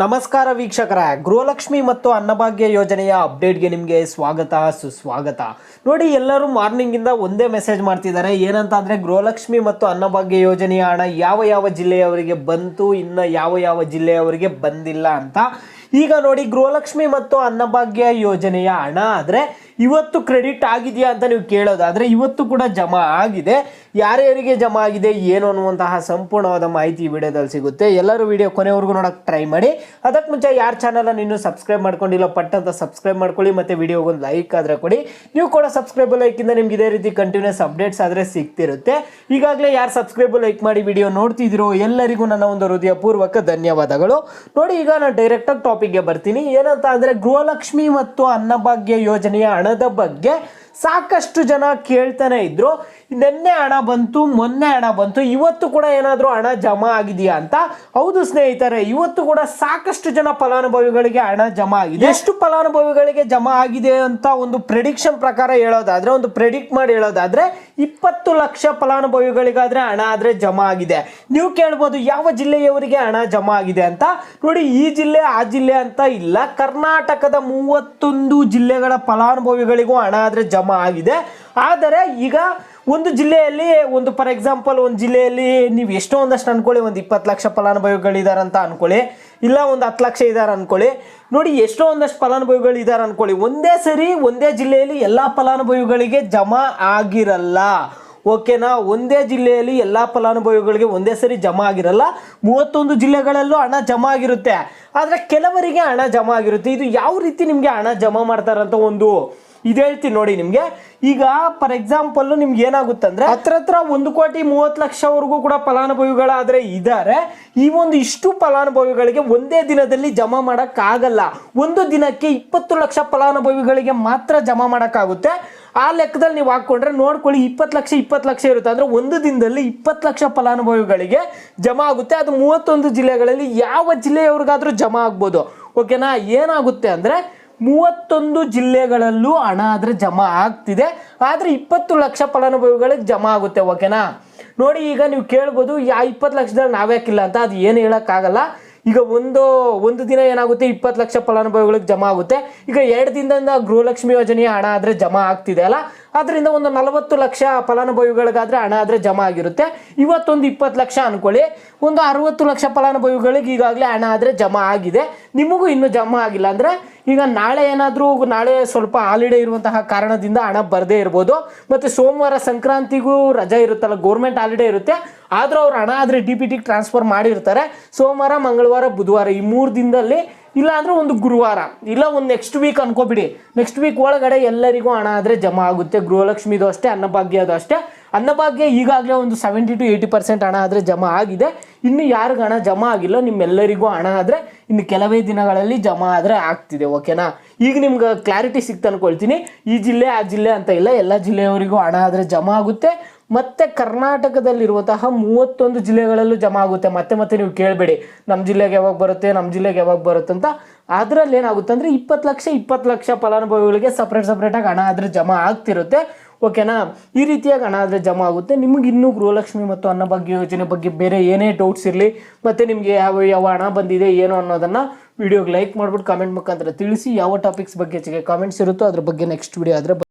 ನಮಸ್ಕಾರ ವೀಕ್ಷಕರ. ಗೃಹಲಕ್ಷ್ಮಿ ಮತ್ತು ಅನ್ನಭಾಗ್ಯ ಯೋಜನೆಯ ಅಪ್ಡೇಟ್ಗೆ ನಿಮಗೆ ಸ್ವಾಗತ, ಸುಸ್ವಾಗತ. ನೋಡಿ, ಎಲ್ಲರೂ ಮಾರ್ನಿಂಗಿಂದ ಒಂದೇ ಮೆಸೇಜ್ ಮಾಡ್ತಿದ್ದಾರೆ. ಏನಂತ ಅಂದರೆ ಗೃಹಲಕ್ಷ್ಮಿ ಮತ್ತು ಅನ್ನಭಾಗ್ಯ ಯೋಜನೆಯ ಹಣ ಯಾವ ಯಾವ ಜಿಲ್ಲೆಯವರಿಗೆ ಬಂತು, ಇನ್ನು ಯಾವ ಯಾವ ಜಿಲ್ಲೆಯವರಿಗೆ ಬಂದಿಲ್ಲ ಅಂತ. ಈಗ ನೋಡಿ ಗೃಹಲಕ್ಷ್ಮಿ ಮತ್ತು ಅನ್ನಭಾಗ್ಯ ಯೋಜನೆಯ ಹಣ, ಆದರೆ ಇವತ್ತು ಕ್ರೆಡಿಟ್ ಆಗಿದೆಯಾ ಅಂತ ನೀವು ಕೇಳೋದಾದರೆ ಇವತ್ತು ಕೂಡ ಜಮಾ ಆಗಿದೆ. ಯಾರ್ಯಾರಿಗೆ ಜಮಾ ಆಗಿದೆ, ಏನು ಅನ್ನುವಂತಹ ಸಂಪೂರ್ಣವಾದ ಮಾಹಿತಿ ಈ ವಿಡಿಯೋದಲ್ಲಿ ಸಿಗುತ್ತೆ. ಎಲ್ಲರೂ ವಿಡಿಯೋ ಕೊನೆವರೆಗೂ ನೋಡೋಕ್ಕೆ ಟ್ರೈ ಮಾಡಿ. ಅದಕ್ಕೆ ಮುಂಚೆ ಯಾರ ಚಾನಲನ್ನು ಇನ್ನೂ ಸಬ್ಸ್ಕ್ರೈಬ್ ಮಾಡ್ಕೊಂಡಿಲ್ಲ, ಪಟ್ಟಂತ ಸಬ್ಸ್ಕ್ರೈಬ್ ಮಾಡ್ಕೊಳ್ಳಿ, ಮತ್ತು ವಿಡಿಯೋಗೆ ಒಂದು ಲೈಕ್ ಆದರೆ ಕೊಡಿ. ನೀವು ಕೂಡ ಸಬ್ಸ್ಕ್ರೈಬ್ ಲೈಕಿಂದ ನಿಮ್ಗೆ ಇದೇ ರೀತಿ ಕಂಟಿನ್ಯೂಸ್ ಅಪ್ಡೇಟ್ಸ್ ಆದರೆ ಸಿಗ್ತಿರುತ್ತೆ. ಈಗಾಗಲೇ ಯಾರು ಸಬ್ಸ್ಕ್ರೈಬ್ ಲೈಕ್ ಮಾಡಿ ವಿಡಿಯೋ ನೋಡ್ತಿದ್ದೀರೋ ಎಲ್ಲರಿಗೂ ನನ್ನ ಒಂದು ಹೃದಯಪೂರ್ವಕ ಧನ್ಯವಾದಗಳು. ನೋಡಿ, ಈಗ ನಾನು ಡೈರೆಕ್ಟಾಗಿ ಟಾಪಿಕ್ಗೆ ಬರ್ತೀನಿ. ಏನಂತ ಅಂದರೆ ಗೃಹಲಕ್ಷ್ಮಿ ಮತ್ತು ಅನ್ನಭಾಗ್ಯ ಯೋಜನೆಯ ಹಣದ ಬಗ್ಗೆ ಸಾಕಷ್ಟು ಜನ ಕೇಳ್ತಾನೆ ಇದ್ರು. ನಿನ್ನೆ ಹಣ ಬಂತು, ಮೊನ್ನೆ ಹಣ ಬಂತು, ಇವತ್ತು ಕೂಡ ಏನಾದರೂ ಹಣ ಜಮಾ ಆಗಿದೆಯಾ ಅಂತ? ಹೌದು ಸ್ನೇಹಿತರೆ, ಇವತ್ತು ಕೂಡ ಸಾಕಷ್ಟು ಜನ ಫಲಾನುಭವಿಗಳಿಗೆ ಹಣ ಜಮಾ ಆಗಿದೆ. ಎಷ್ಟು ಫಲಾನುಭವಿಗಳಿಗೆ ಜಮಾ ಆಗಿದೆ ಅಂತ ಒಂದು ಪ್ರೆಡಿಕ್ಷನ್ ಪ್ರಕಾರ ಹೇಳೋದಾದ್ರೆ, ಒಂದು ಪ್ರೆಡಿಕ್ಟ್ ಮಾಡಿ ಹೇಳೋದಾದ್ರೆ ಇಪ್ಪತ್ತು ಲಕ್ಷ ಫಲಾನುಭವಿಗಳಿಗಾದ್ರೆ ಹಣ ಆದರೆ ಜಮಾ ಆಗಿದೆ. ನೀವು ಕೇಳ್ಬೋದು, ಯಾವ ಜಿಲ್ಲೆಯವರಿಗೆ ಹಣ ಜಮಾ ಆಗಿದೆ ಅಂತ. ನೋಡಿ, ಈ ಜಿಲ್ಲೆ, ಆ ಜಿಲ್ಲೆ ಅಂತ ಇಲ್ಲ. ಕರ್ನಾಟಕದ ಮೂವತ್ತೊಂದು ಜಿಲ್ಲೆಗಳ ಫಲಾನುಭವಿಗಳಿಗೂ ಹಣ ಆದರೆ ಜಮಾ ಆಗಿದೆ. ಆದರೆ ಈಗ ಒಂದು ಜಿಲ್ಲೆಯಲ್ಲಿ, ಒಂದು ಫಾರ್ ಎಕ್ಸಾಂಪಲ್ ಒಂದು ಜಿಲ್ಲೆಯಲ್ಲಿ ನೀವು ಎಷ್ಟೋ ಒಂದಷ್ಟು ಅನ್ಕೊಳ್ಳಿ, ಒಂದು ಇಪ್ಪತ್ತು ಲಕ್ಷ ಫಲಾನುಭವಿಗಳಿದ್ದಾರೆ ಅಂತ ಅನ್ಕೊಳ್ಳಿ. ಇಲ್ಲ, ಒಂದು ಹತ್ತು ಲಕ್ಷ ಇದ್ದಾರೆ ಅನ್ಕೊಳ್ಳಿ. ನೋಡಿ, ಎಷ್ಟೋ ಒಂದಷ್ಟು ಫಲಾನುಭವಿಗಳು ಇದ್ದಾರೆ ಅನ್ಕೊಳ್ಳಿ. ಒಂದೇ ಸರಿ, ಒಂದೇ ಜಿಲ್ಲೆಯಲ್ಲಿ ಎಲ್ಲ ಫಲಾನುಭವಿಗಳಿಗೆ ಜಮಾ ಆಗಿರಲ್ಲ. ಓಕೆನಾ? ಒಂದೇ ಜಿಲ್ಲೆಯಲ್ಲಿ ಎಲ್ಲ ಫಲಾನುಭವಿಗಳಿಗೆ ಒಂದೇ ಸರಿ ಜಮಾ ಆಗಿರಲ್ಲ. ಮೂವತ್ತೊಂದು ಜಿಲ್ಲೆಗಳಲ್ಲೂ ಹಣ ಜಮಾ ಆಗಿರುತ್ತೆ. ಆದರೆ ಕೆಲವರಿಗೆ ಹಣ ಜಮಾ ಆಗಿರುತ್ತೆ. ಇದು ಯಾವ ರೀತಿ ನಿಮಗೆ ಹಣ ಜಮಾ ಮಾಡ್ತಾರಂತ ಒಂದು ಇದು ಹೇಳ್ತೀನಿ ನೋಡಿ ನಿಮಗೆ. ಈಗ ಫಾರ್ ಎಕ್ಸಾಂಪಲ್ ನಿಮ್ಗೆ ಏನಾಗುತ್ತೆ ಅಂದ್ರೆ ಹತ್ರ ಹತ್ರ ಒಂದು ಕೋಟಿ ಮೂವತ್ತು ಲಕ್ಷವರೆಗೂ ಕೂಡ ಫಲಾನುಭವಿಗಳಾದ್ರೆ ಇದ್ದಾರೆ ಈ ಒಂದು ಇಷ್ಟು ಫಲಾನುಭವಿಗಳಿಗೆ ಒಂದೇ ದಿನದಲ್ಲಿ ಜಮಾ ಮಾಡೋಕ್ಕಾಗಲ್ಲ. ಒಂದು ದಿನಕ್ಕೆ ಇಪ್ಪತ್ತು ಲಕ್ಷ ಫಲಾನುಭವಿಗಳಿಗೆ ಮಾತ್ರ ಜಮಾ ಮಾಡೋಕ್ಕಾಗುತ್ತೆ. ಆ ಲೆಕ್ಕದಲ್ಲಿ ನೀವು ಹಾಕೊಂಡ್ರೆ ನೋಡ್ಕೊಳ್ಳಿ ಇಪ್ಪತ್ತು ಲಕ್ಷ ಇಪ್ಪತ್ತು ಲಕ್ಷ ಇರುತ್ತೆ. ಅಂದ್ರೆ ಒಂದು ದಿನದಲ್ಲಿ ಇಪ್ಪತ್ತು ಲಕ್ಷ ಫಲಾನುಭವಿಗಳಿಗೆ ಜಮಾ ಆಗುತ್ತೆ. ಅದು ಮೂವತ್ತೊಂದು ಜಿಲ್ಲೆಗಳಲ್ಲಿ ಯಾವ ಜಿಲ್ಲೆಯವ್ರಿಗಾದ್ರೂ ಜಮಾ ಆಗ್ಬೋದು. ಓಕೆನಾ ಏನಾಗುತ್ತೆ ಅಂದ್ರೆ ಮೂವತ್ತೊಂದು ಜಿಲ್ಲೆಗಳಲ್ಲೂ ಹಣ ಆದರೆ ಜಮಾ ಆಗ್ತಿದೆ. ಆದರೆ ಇಪ್ಪತ್ತು ಲಕ್ಷ ಫಲಾನುಭವಿಗಳಿಗೆ ಜಮಾ ಆಗುತ್ತೆ, ಓಕೆನಾ? ನೋಡಿ, ಈಗ ನೀವು ಕೇಳ್ಬೋದು ಯಾ ಇಪ್ಪತ್ತು ಲಕ್ಷದಲ್ಲಿ ನಾವ್ಯಾಕಿಲ್ಲ ಅಂತ? ಅದು ಏನು ಹೇಳೋಕ್ಕಾಗಲ್ಲ ಈಗ ಒಂದು ಒಂದು ದಿನ ಏನಾಗುತ್ತೆ? ಇಪ್ಪತ್ತು ಲಕ್ಷ ಫಲಾನುಭವಿಗಳಿಗೆ ಜಮಾ ಆಗುತ್ತೆ. ಈಗ ಎರಡು ದಿನದಿಂದ ಗೃಹಲಕ್ಷ್ಮಿ ಯೋಜನೆಯ ಹಣ ಆದರೆ ಜಮಾ ಆಗ್ತಿದೆ, ಅಲ್ಲ? ಅದರಿಂದ ಒಂದು ನಲವತ್ತು ಲಕ್ಷ ಫಲಾನುಭವಿಗಳಿಗಾದರೆ ಹಣ ಆದರೆ ಜಮಾ ಆಗಿರುತ್ತೆ. ಇವತ್ತೊಂದು ಇಪ್ಪತ್ತು ಲಕ್ಷ ಅನ್ಕೊಳ್ಳಿ. ಒಂದು ಅರವತ್ತು ಲಕ್ಷ ಫಲಾನುಭವಿಗಳಿಗೆ ಈಗಾಗಲೇ ಹಣ ಆದರೆ ಜಮಾ ಆಗಿದೆ. ನಿಮಗೂ ಇನ್ನೂ ಜಮಾ ಆಗಿಲ್ಲ ಅಂದರೆ ಈಗ ನಾಳೆ ಏನಾದರೂ ನಾಳೆ ಸ್ವಲ್ಪ ಹಾಲಿಡೇ ಇರುವಂತಹ ಕಾರಣದಿಂದ ಹಣ ಬರದೇ ಇರ್ಬೋದು. ಮತ್ತು ಸೋಮವಾರ ಸಂಕ್ರಾಂತಿಗೂ ರಜೆ ಇರುತ್ತಲ್ಲ ಗೋರ್ಮೆಂಟ್ ಹಾಲಿಡೇ ಇರುತ್ತೆ. ಆದರೂ ಅವ್ರು ಹಣ ಆದರೆ ಡಿ ಪಿ ಟಿಗೆ ಟ್ರಾನ್ಸ್ಫರ್ ಮಾಡಿರ್ತಾರೆ. ಸೋಮವಾರ, ಮಂಗಳವಾರ, ಬುಧವಾರ ಈ ಮೂರು ದಿನದಲ್ಲಿ ಇಲ್ಲ ಅಂದ್ರೆ ಒಂದು ಗುರುವಾರ. ಇಲ್ಲ ಒಂದು ನೆಕ್ಸ್ಟ್ ವೀಕ್ ಅನ್ಕೋಬಿಡಿ. ನೆಕ್ಸ್ಟ್ ವೀಕ್ ಒಳಗಡೆ ಎಲ್ಲರಿಗೂ ಹಣ ಆದರೆ ಜಮಾ ಆಗುತ್ತೆ. ಗೃಹಲಕ್ಷ್ಮಿದು ಅಷ್ಟೇ ಅನ್ನಭಾಗ್ಯದು ಅಷ್ಟೇ. ಅನ್ನಭಾಗ್ಯ ಈಗಾಗಲೇ ಒಂದು ಸೆವೆಂಟಿ ಟು ಏಯ್ಟಿ ಪರ್ಸೆಂಟ್ ಹಣ ಆದರೆ ಜಮಾ ಆಗಿದೆ. ಇನ್ನು ಯಾರಿಗೆ ಹಣ ಜಮಾ ಆಗಿಲ್ಲ, ನಿಮ್ಮೆಲ್ಲರಿಗೂ ಹಣ ಆದರೆ ಇನ್ನು ಕೆಲವೇ ದಿನಗಳಲ್ಲಿ ಜಮಾ ಆದರೆ ಆಗ್ತಿದೆ ಓಕೆನಾ ಈಗ ನಿಮ್ಗೆ ಕ್ಲಾರಿಟಿ ಸಿಕ್ತು ಅನ್ಕೊಳ್ತೀನಿ. ಈ ಜಿಲ್ಲೆ, ಆ ಜಿಲ್ಲೆ ಅಂತ ಇಲ್ಲ, ಎಲ್ಲ ಜಿಲ್ಲೆಯವರಿಗೂ ಹಣ ಆದರೆ ಜಮಾ ಆಗುತ್ತೆ. ಮತ್ತೆ ಕರ್ನಾಟಕದಲ್ಲಿರುವಂತಹ ಮೂವತ್ತೊಂದು ಜಿಲ್ಲೆಗಳಲ್ಲೂ ಜಮಾ ಆಗುತ್ತೆ. ಮತ್ತೆ ಮತ್ತೆ ನೀವು ಕೇಳಬೇಡಿ. ನಮ್ಮ ಜಿಲ್ಲೆಗೆ ಯಾವಾಗ ಬರುತ್ತೆ ನಮ್ಮ ಜಿಲ್ಲೆಗೆ ಯಾವಾಗ ಬರುತ್ತೆ ಅಂತ ಅದರಲ್ಲಿ ಏನಾಗುತ್ತೆ ಅಂದರೆ ಇಪ್ಪತ್ತು ಲಕ್ಷ ಇಪ್ಪತ್ತು ಲಕ್ಷ ಫಲಾನುಭವಿಗಳಿಗೆ ಸಪ್ರೇಟ್ ಸಪ್ರೇಟಾಗಿ ಹಣ ಆದರೆ ಜಮಾ ಆಗ್ತಿರುತ್ತೆ. ಓಕೆನಾ ಈ ರೀತಿಯಾಗಿ ಹಣ ಆದರೆ ಜಮಾ ಆಗುತ್ತೆ. ನಿಮಗೆ ಇನ್ನೂ ಗೃಹಲಕ್ಷ್ಮಿ ಮತ್ತು ಅನ್ನಭಾಗ್ಯ ಯೋಜನೆ ಬಗ್ಗೆ ಬೇರೆ ಏನೇ ಡೌಟ್ಸ್ ಇರಲಿ, ಮತ್ತು ನಿಮಗೆ ಯಾವ ಯಾವ ಹಣ ಬಂದಿದೆ, ಏನು ಅನ್ನೋದನ್ನು ವಿಡಿಯೋಗೆ ಲೈಕ್ ಮಾಡ್ಬಿಟ್ಟು ಕಾಮೆಂಟ್ ಮುಖಾಂತರ ತಿಳಿಸಿ ಯಾವ ಟಾಪಿಕ್ಸ್ ಬಗ್ಗೆ ಹೆಚ್ಚಿಗೆ ಕಾಮೆಂಟ್ಸ್ ಇರುತ್ತೋ ಅದ್ರ ಬಗ್ಗೆ ನೆಕ್ಸ್ಟ್ ವಿಡಿಯೋ ಆದರೆ